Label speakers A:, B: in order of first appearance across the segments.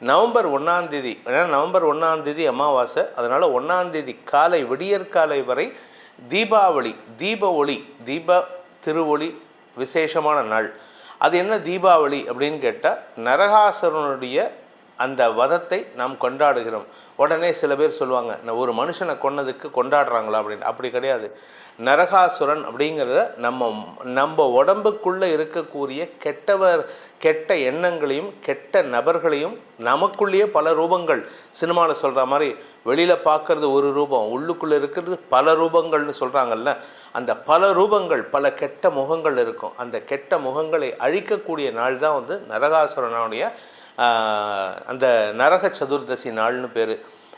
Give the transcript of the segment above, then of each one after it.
A: November ஒன்றாந்தேதி ஏன்னா November ஒன்றாந்தேதி அமாவாசை. அதனால் ஒன்றாந்தேதி காலை விடியற்காலை வரை தீபாவளி தீப ஒளி தீப திருவொளி விசேஷமான நாள். அது என்ன தீபாவளி அப்படின்னு கேட்டால் நரகாசுரனுடைய அந்த வதத்தை நாம் கொண்டாடுகிறோம். உடனே சில பேர் சொல்லுவாங்க நான் ஒரு மனுஷனை கொன்னதுக்கு கொண்டாடுறாங்களா? அப்படின்னு. அப்படி கிடையாது. நரகாசுரன் அப்படிங்கிறத நம்ம நம்ம உடம்புக்குள்ளே இருக்கக்கூடிய கெட்டவர் கெட்ட எண்ணங்களையும் கெட்ட நபர்களையும் நமக்குள்ளேயே பல ரூபங்கள். சினிமாவில் சொல்கிற மாதிரி வெளியில் பார்க்குறது ஒரு ரூபம் உள்ளுக்குள்ளே இருக்கிறது பல ரூபங்கள்னு சொல்கிறாங்கல்ல அந்த பல ரூபங்கள் பல கெட்ட முகங்கள் இருக்கும். அந்த கெட்ட முகங்களை அழிக்கக்கூடிய நாள் தான் வந்து நரகாசுரனுடைய அந்த நரக சதுர்தசி நாள்னு பேர்.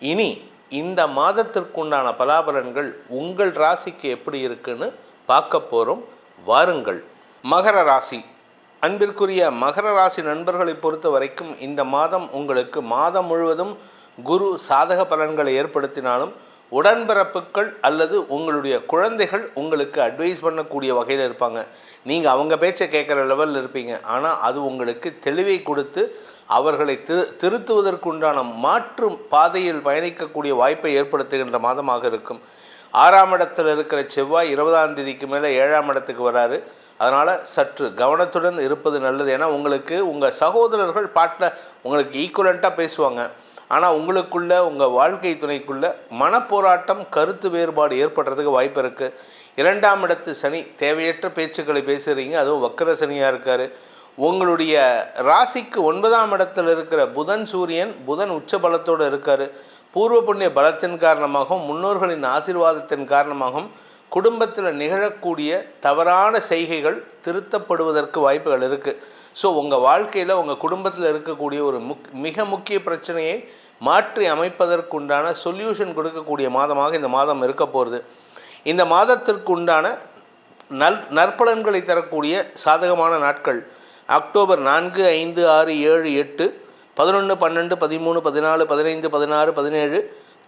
A: இனி இந்த மாதத்திற்குண்டான பலாபலன்கள் உங்கள் ராசிக்கு எப்படி இருக்குன்னு பார்க்க போகிறோம் வாருங்கள். மகர ராசி. அன்பிற்குரிய மகர ராசி நண்பர்களை பொறுத்த வரைக்கும் இந்த மாதம் உங்களுக்கு மாதம் முழுவதும் குரு சாதக பலன்களை ஏற்படுத்தினாலும் உடன்பிறப்புகள் அல்லது உங்களுடைய குழந்தைகள் உங்களுக்கு அட்வைஸ் பண்ணக்கூடிய வகையில் இருப்பாங்க. நீங்கள் அவங்க பேச்சை கேட்குற லெவலில் இருப்பீங்க. ஆனால் அது உங்களுக்கு தெளிவை கொடுத்து அவர்களை திரு திருத்துவதற்குண்டான மாற்று பாதையில் பயணிக்கக்கூடிய வாய்ப்பை ஏற்படுத்துகின்ற மாதமாக இருக்கும். ஆறாம் இடத்தில் இருக்கிற செவ்வாய் இருபதாம் தேதிக்கு மேலே ஏழாம் இடத்துக்கு வராரு. அதனால் சற்று கவனத்துடன் இருப்பது நல்லது. ஏன்னா உங்களுக்கு உங்கள் சகோதரர்கள் பாட்டில் உங்களுக்கு ஈக்குவலண்ட்டாக பேசுவாங்க. ஆனால் உங்களுக்குள்ள உங்கள் வாழ்க்கை துணைக்குள்ள மனப்போராட்டம் கருத்து வேறுபாடு ஏற்படுறதுக்கு வாய்ப்பு இருக்குது இரண்டாம் இடத்து சனி தேவையற்ற பேச்சுக்களை பேசுகிறீங்க அதுவும் வக்கர சனியாக இருக்கார். உங்களுடைய ராசிக்கு ஒன்பதாம் இடத்தில் இருக்கிற புதன் சூரியன் புதன் உச்ச பலத்தோடு இருக்கார். பூர்வ புண்ணிய பலத்தின் காரணமாகவும் முன்னோர்களின் ஆசீர்வாதத்தின் காரணமாகவும் குடும்பத்தில் நிகழக்கூடிய தவறான செய்கைகள் திருத்தப்படுவதற்கு வாய்ப்புகள் இருக்குது ஸோ உங்கள் வாழ்க்கையில் உங்கள் குடும்பத்தில் இருக்கக்கூடிய ஒரு முக் மிக முக்கிய பிரச்சனையை மாற்றி அமைப்பதற்குண்டான சொல்யூஷன் கொடுக்கக்கூடிய மாதமாக இந்த மாதம் இருக்க போகிறது இந்த மாதத்திற்கு உண்டான நல் நற்பலன்களை தரக்கூடிய சாதகமான நாட்கள். அக்டோபர் நான்கு ஐந்து ஆறு ஏழு எட்டு பதினொன்று பன்னெண்டு பதிமூணு பதினாலு பதினைந்து பதினாறு பதினேழு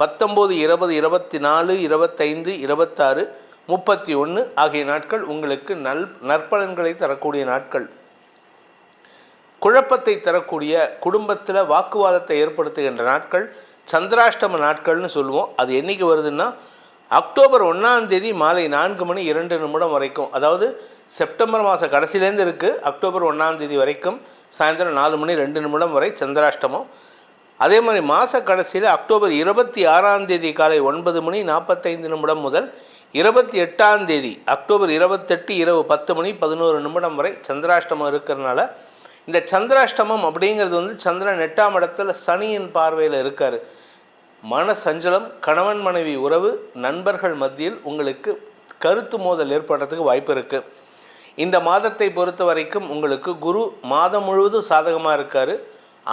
A: பத்தொம்போது இருபது இருபத்தி நாலு இருபத்தைந்து இருபத்தாறு முப்பத்தி ஒன்று ஆகிய நாட்கள் உங்களுக்கு நல் நற்பலன்களை தரக்கூடிய நாட்கள். குழப்பத்தை தரக்கூடிய குடும்பத்தில் வாக்குவாதத்தை ஏற்படுத்துகின்ற நாட்கள் சந்திராஷ்டம நாட்கள்னு சொல்லுவோம். அது என்றைக்கு வருதுன்னா அக்டோபர் ஒன்றாந்தேதி மாலை நான்கு மணி இரண்டு நிமிடம் வரைக்கும். அதாவது செப்டம்பர் மாத கடைசியிலேருந்து இருக்குது அக்டோபர் ஒன்றாந்தேதி வரைக்கும் சாயந்தரம் நாலு மணி ரெண்டு நிமிடம் வரை சந்திராஷ்டமம். அதே மாதிரி மாத கடைசியில் அக்டோபர் இருபத்தி ஆறாம் தேதி காலை ஒன்பது மணி நாற்பத்தைந்து நிமிடம் முதல் இருபத்தி எட்டாம் தேதி அக்டோபர் இருபத்தெட்டு இரவு பத்து மணி பதினோரு நிமிடம் வரை சந்திராஷ்டமம் இருக்கிறதுனால இந்த சந்திராஷ்டமம் அப்படிங்கிறது வந்து சந்திரன் எட்டாம் இடத்துல சனியின் பார்வையில் இருக்கார். மன சஞ்சலம் கணவன் மனைவி உறவு நண்பர்கள் மத்தியில் உங்களுக்கு கருத்து மோதல் ஏற்படுறதுக்கு வாய்ப்பு இருக்குது இந்த மாதத்தை பொறுத்த வரைக்கும் உங்களுக்கு குரு மாதம் முழுவதும் சாதகமாக இருக்கார்.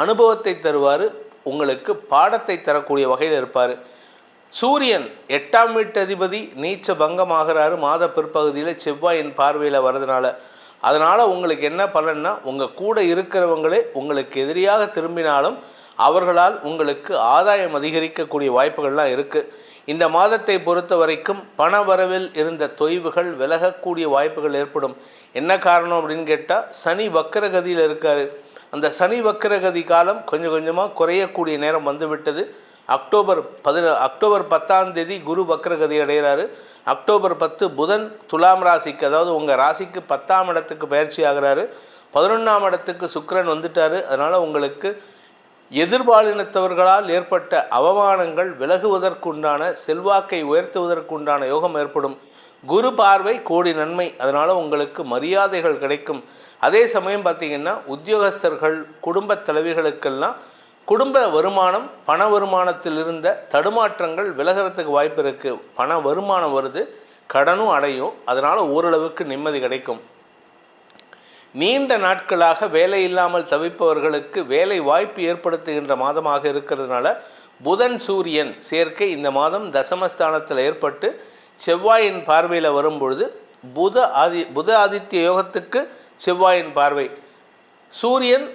A: அனுபவத்தை தருவார். உங்களுக்கு பாடத்தை தரக்கூடிய வகையில் இருப்பார். சூரியன் எட்டாம் வீட்டு அதிபதி நீச்ச பங்கமாகிறாரு. மாத பிற்பகுதியில் செவ்வாயின் பார்வையில் வர்றதுனால அதனால் உங்களுக்கு என்ன பலன்னா உங்கள் கூட இருக்கிறவங்களே உங்களுக்கு எதிரியாக திரும்பினாலும் அவர்களால் உங்களுக்கு ஆதாயம் அதிகரிக்கக்கூடிய வாய்ப்புகள்லாம் இருக்குது இந்த மாதத்தை பொறுத்த வரைக்கும் பண வரவில் இருந்த தொய்வுகள் விலகக்கூடிய வாய்ப்புகள் ஏற்படும். என்ன காரணம் அப்படின்னு கேட்டால் சனி வக்கரகதியில் இருக்கார். அந்த சனி வக்கரகதி காலம் கொஞ்சம் கொஞ்சமாக குறையக்கூடிய நேரம் வந்துவிட்டது. அக்டோபர் பதின அக்டோபர் பத்தாம் தேதி குரு வக்ரகதி அடைகிறாரு. அக்டோபர் பத்து புதன் துலாம் ராசிக்கு அதாவது உங்கள் ராசிக்கு பத்தாம் இடத்துக்கு பயிற்சி ஆகிறாரு. பதினொன்றாம் இடத்துக்கு சுக்கரன் வந்துட்டாரு. அதனால் உங்களுக்கு எதிர்பாலினத்தவர்களால் ஏற்பட்ட அவமானங்கள் விலகுவதற்குண்டான செல்வாக்கை உயர்த்துவதற்குண்டான யோகம் ஏற்படும். குரு பார்வை கோடி நன்மை. அதனால் உங்களுக்கு மரியாதைகள் கிடைக்கும். அதே சமயம் பார்த்திங்கன்னா உத்தியோகஸ்தர்கள் குடும்ப தலைவிகளுக்கெல்லாம் குடும்ப வருமானம் பண வருமானத்தில் இருந்த தடுமாற்றங்கள் விலகிறதுக்கு வாய்ப்பு இருக்குது பண வருமானம் வருது கடனும் அடையும். அதனால் ஓரளவுக்கு நிம்மதி கிடைக்கும். நீண்ட நாட்களாக வேலை இல்லாமல் தவிப்பவர்களுக்கு வேலை வாய்ப்பு ஏற்படுத்துகின்ற மாதமாக இருக்கிறதுனால புதன் சூரியன் சேர்க்கை இந்த மாதம் தசமஸ்தானத்தில் ஏற்பட்டு செவ்வாயின் பார்வையில் வரும்பொழுது புத ஆதி புத ஆதித்ய யோகத்துக்கு செவ்வாயின் பார்வை. சூரியன்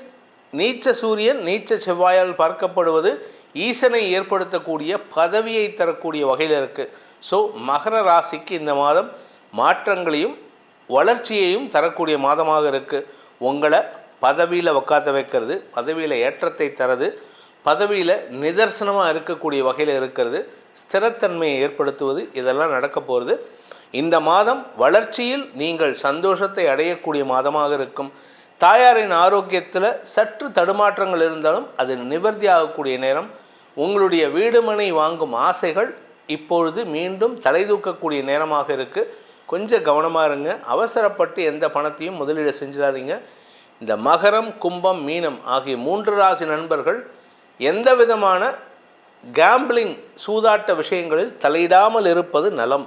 A: நீச்ச சூரியன் நீச்ச செவ்வாயால் பார்க்கப்படுவது ஈசனை ஏற்படுத்தக்கூடிய பதவியை தரக்கூடிய வகையில் இருக்குது ஸோ மகர ராசிக்கு இந்த மாதம் மாற்றங்களையும் வளர்ச்சியையும் தரக்கூடிய மாதமாக இருக்குது உங்களை பதவியில் உக்காத்த வைக்கிறது பதவியில் ஏற்றத்தை தரது பதவியில் நிதர்சனமாக இருக்கக்கூடிய வகையில் இருக்கிறது ஸ்திரத்தன்மையை ஏற்படுத்துவது இதெல்லாம் நடக்க போகிறது இந்த மாதம் வளர்ச்சியில் நீங்கள் சந்தோஷத்தை அடையக்கூடிய மாதமாக இருக்கும். தாயாரின் ஆரோக்கியத்தில் சற்று தடுமாற்றங்கள் இருந்தாலும் அது நிவர்த்தி ஆகக்கூடிய நேரம். உங்களுடைய வீடுமனை வாங்கும் ஆசைகள் இப்பொழுது மீண்டும் தலை தூக்கக்கூடிய நேரமாக இருக்குது கொஞ்சம் கவனமாக இருங்க. அவசரப்பட்டு எந்த பணத்தையும் முதலீடு செஞ்சிடாதீங்க. இந்த மகரம் கும்பம் மீனம் ஆகிய மூன்று ராசி நண்பர்கள் எந்த விதமான கேம்பிளிங் சூதாட்ட விஷயங்களில் தலையிடாமல் இருப்பது நலம்.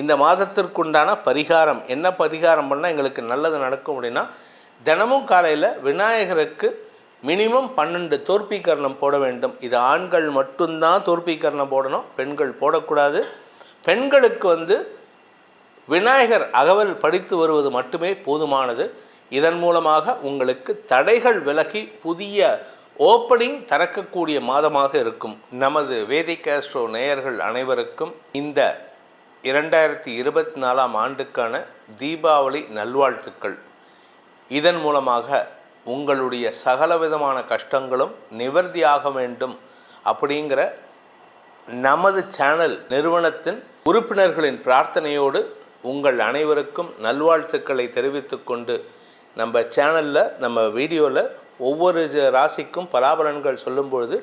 A: இந்த மாதத்திற்குண்டான பரிகாரம் என்ன பரிகாரம் பண்ணால் எங்களுக்கு நல்லது நடக்கும் அப்படின்னா தினமும் காலையில் விநாயகருக்கு மினிமம் பன்னெண்டு தோற்பீக்கரணம் போட வேண்டும். இது ஆண்கள் மட்டும்தான் தோற்பீக்கரணம் போடணும் பெண்கள் போடக்கூடாது. பெண்களுக்கு வந்து விநாயகர் அகவல் படித்து வருவது மட்டுமே போதுமானது. இதன் மூலமாக உங்களுக்கு தடைகள் விலகி புதிய ஓப்பனிங் திறக்கக்கூடிய மாதமாக இருக்கும். நமது வேதிக் ஆஸ்ட்ரோ நேயர்கள் அனைவருக்கும் இந்த இரண்டாயிரத்தி இருபத்தி நாலாம் ஆண்டுக்கான தீபாவளி நல்வாழ்த்துக்கள். இதன் மூலமாக உங்களுடைய சகலவிதமான கஷ்டங்களும் நிவர்த்தியாக வேண்டும் அப்படிங்கிற நமது சேனல் நிறுவனத்தின் உறுப்பினர்களின் பிரார்த்தனையோடு உங்கள் அனைவருக்கும் நல்வாழ்த்துக்களை தெரிவித்துக்கொண்டு நம்ம சேனலில் நம்ம வீடியோவில் ஒவ்வொரு ராசிக்கும் பலாபலன்கள் சொல்லும்பொழுது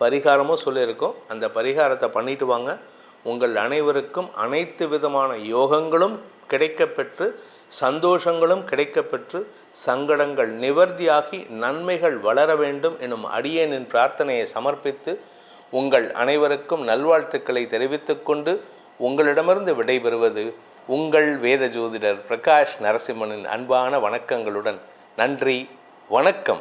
A: பரிகாரமும் சொல்லியிருக்கோம். அந்த பரிகாரத்தை பண்ணிட்டு வாங்க. உங்கள் அனைவருக்கும் அனைத்து விதமான யோகங்களும் கிடைக்கப்பெற்று சந்தோஷங்களும் கிடைக்கப்பெற்று சங்கடங்கள் நிவர்த்தியாகி நன்மைகள் வளர வேண்டும் எனும் அடியேனின் பிரார்த்தனையை சமர்ப்பித்து உங்கள் அனைவருக்கும் நல்வாழ்த்துக்களை தெரிவித்துக்கொண்டு உங்களிடமிருந்து விடைபெறுவது உங்கள் வேத ஜோதிடர் பிரகாஷ் நரசிம்மனின் அன்பான வணக்கங்களுடன். நன்றி வணக்கம்.